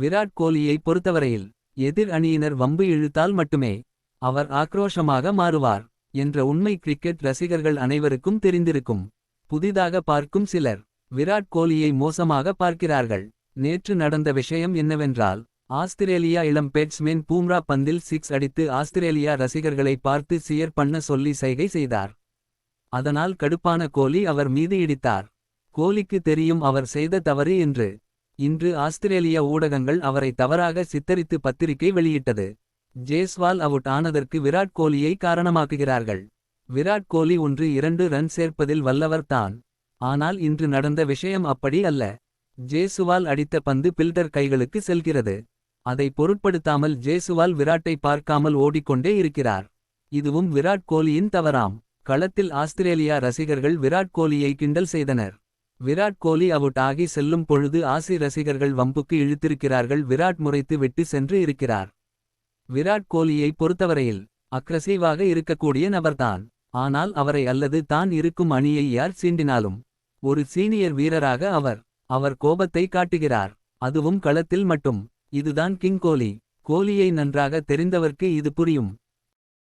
விராட் கோலியை பொறுத்தவரையில் எதிர் அணியினர் வம்பு இழுத்தால் மட்டுமே அவர் ஆக்ரோஷமாக மாறுவார் என்ற உண்மை கிரிக்கெட் ரசிகர்கள் அனைவருக்கும் தெரிந்திருக்கும். புதிதாக பார்க்கும் சிலர் விராட் கோலியை மோசமாக பார்க்கிறார்கள். நேற்று நடந்த விஷயம் என்னவென்றால் ஆஸ்திரேலியா இளம் பேட்ஸ்மேன் பூம்ரா பந்தில் சிக்ஸ் அடித்து ஆஸ்திரேலியா ரசிகர்களை பார்த்து சியர் பண்ண சொல்லி சைகை செய்தார். அதனால் கடுப்பான கோலி அவர் மீது இடித்தார். கோலிக்கு தெரியும் அவர் செய்த தவறு என்று இன்று ஆஸ்திரேலிய ஊடகங்கள் அவரை தவறாக சித்தரித்து பத்திரிகை வெளியிட்டது. ஜேஸ்வால் அவுட் ஆனதற்கு விராட் கோலியை காரணமாக்குகிறார்கள். விராட் கோலி ஒன்று இரண்டு ரன் சேர்ப்பதில் வல்லவர் தான். ஆனால் இன்று நடந்த விஷயம் அப்படி அல்ல. ஜேசுவால் அடித்த பந்து பில்டர் கைகளுக்கு செல்கிறது. அதை பொருட்படுத்தாமல் ஜேசுவால் விராட்டை பார்க்காமல் ஓடிக்கொண்டே இருக்கிறார். இதுவும் விராட் கோலியின் தவறாம். களத்தில் ஆஸ்திரேலியா ரசிகர்கள் விராட் கோலியை கிண்டல் செய்தனர். விராட் கோலி அவுட் ஆகி செல்லும் பொழுது ஆசி ரசிகர்கள் வம்புக்கு இழுத்திருக்கிறார்கள். விராட் முறைத்து விட்டு சென்று இருக்கிறார். விராட் கோலியை பொறுத்தவரையில் அக்ரசிவாக இருக்கக்கூடிய நபர்தான். ஆனால் அவரை அல்லது தான் இருக்கும் அணியை யார் சீண்டினாலும் ஒரு சீனியர் வீரராக அவர் அவர் கோபத்தை காட்டுகிறார். அதுவும் களத்தில் மட்டும். இதுதான் கிங் கோலி. கோலியை நன்றாக தெரிந்தவர்க்கு இது புரியும்.